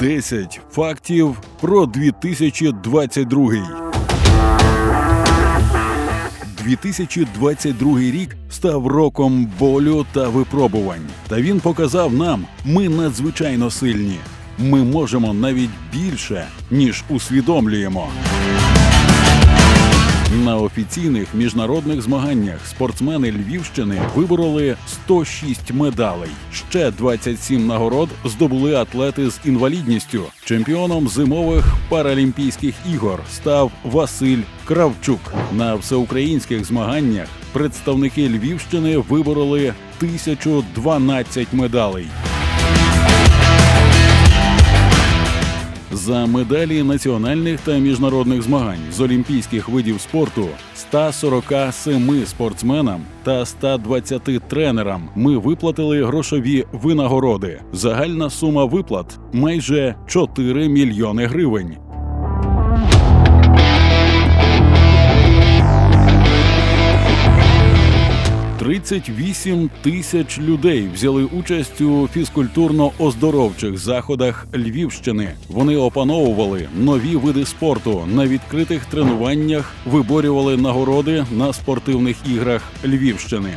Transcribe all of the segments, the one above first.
10 фактів про 2022. 2022 рік став роком болю та випробувань. Та він показав нам, ми надзвичайно сильні. Ми можемо навіть більше, ніж усвідомлюємо. На офіційних міжнародних змаганнях спортсмени Львівщини вибороли 106 медалей. Ще 27 нагород здобули атлети з інвалідністю. Чемпіоном зимових паралімпійських ігор став Василь Кравчук. На всеукраїнських змаганнях представники Львівщини вибороли 1012 медалей. За медалі національних та міжнародних змагань з олімпійських видів спорту 147 спортсменам та 120 тренерам ми виплатили грошові винагороди. Загальна сума виплат майже 4 мільйони гривень. «38 тисяч людей взяли участь у фізкультурно-оздоровчих заходах Львівщини. Вони опановували нові види спорту на відкритих тренуваннях, виборювали нагороди на спортивних іграх Львівщини.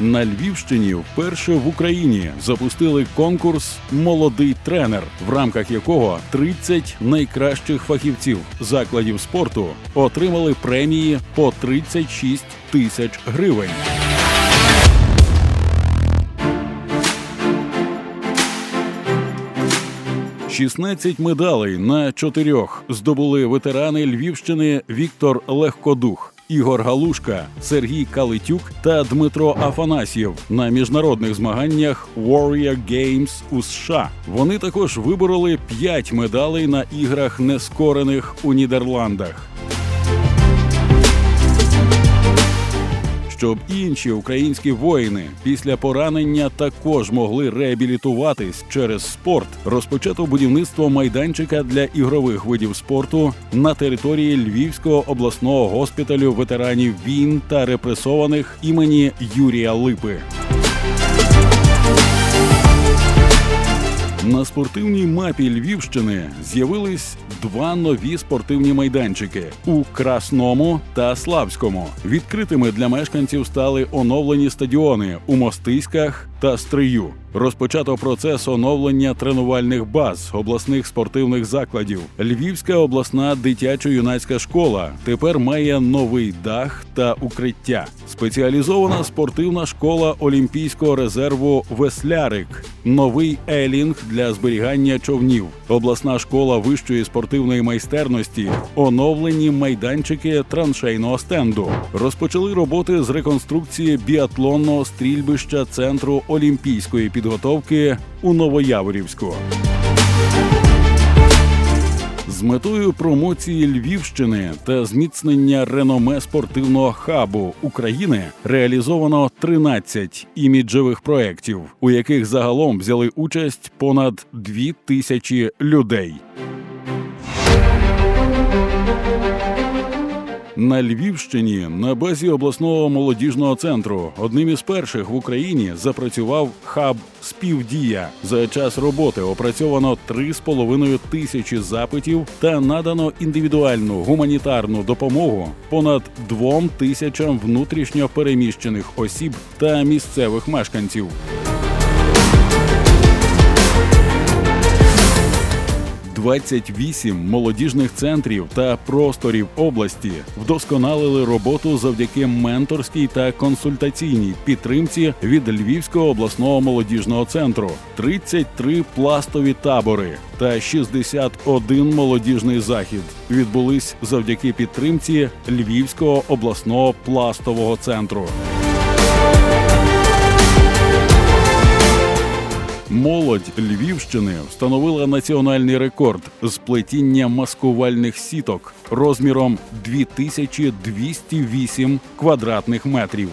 На Львівщині вперше в Україні запустили конкурс Молодий тренер, в рамках якого 30 найкращих фахівців закладів спорту отримали премії по 36 тисяч гривень. «16 медалей на чотирьох здобули ветерани Львівщини Віктор Легкодух. Ігор Галушка, Сергій Калитюк та Дмитро Афанасьєв на міжнародних змаганнях Warrior Games у США. Вони також вибороли 5 медалей на іграх нескорених у Нідерландах. Щоб інші українські воїни після поранення також могли реабілітуватись через спорт, розпочато будівництво майданчика для ігрових видів спорту на території Львівського обласного госпіталю ветеранів війн та репресованих імені Юрія Липи. На спортивній мапі Львівщини з'явились два нові спортивні майданчики у Красному та Славському. Відкритими для мешканців стали оновлені стадіони у Мостиськах та Стрию. Розпочато процес оновлення тренувальних баз обласних спортивних закладів. Львівська обласна дитячо-юнацька школа тепер має новий дах та укриття. Спеціалізована спортивна школа Олімпійського резерву Веслярик, новий елінг для зберігання човнів, обласна школа вищої спортивної майстерності, оновлені майданчики траншейного стенду. Розпочали роботи з реконструкції біатлонного стрільбища центру олімпійської підготовки у Новояворівську. З метою промоції Львівщини та зміцнення реноме спортивного хабу України реалізовано 13 іміджевих проєктів, у яких загалом взяли участь понад 2 тисячі людей. На Львівщині на базі обласного молодіжного центру одним із перших в Україні запрацював хаб Співдія. За час роботи опрацьовано 3,5 тисячі запитів та надано індивідуальну гуманітарну допомогу понад двом тисячам внутрішньо переміщених осіб та місцевих мешканців. Двадцять вісім молодіжних центрів та просторів області вдосконалили роботу завдяки менторській та консультаційній підтримці від Львівського обласного молодіжного центру, 33 пластові табори та 61 молодіжний захід відбулись завдяки підтримці Львівського обласного пластового центру. Молодь Львівщини встановила національний рекорд з плетіння маскувальних сіток розміром 2208 квадратних метрів.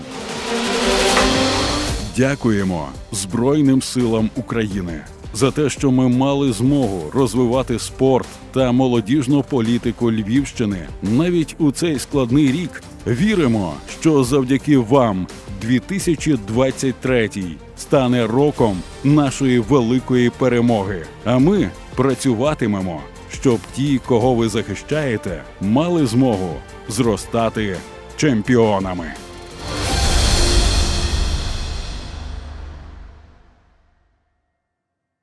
Дякуємо Збройним силам України за те, що ми мали змогу розвивати спорт та молодіжну політику Львівщини навіть у цей складний рік. Віримо, що завдяки вам 2023 стане роком нашої великої перемоги. А ми працюватимемо, щоб ті, кого ви захищаєте, мали змогу зростати чемпіонами.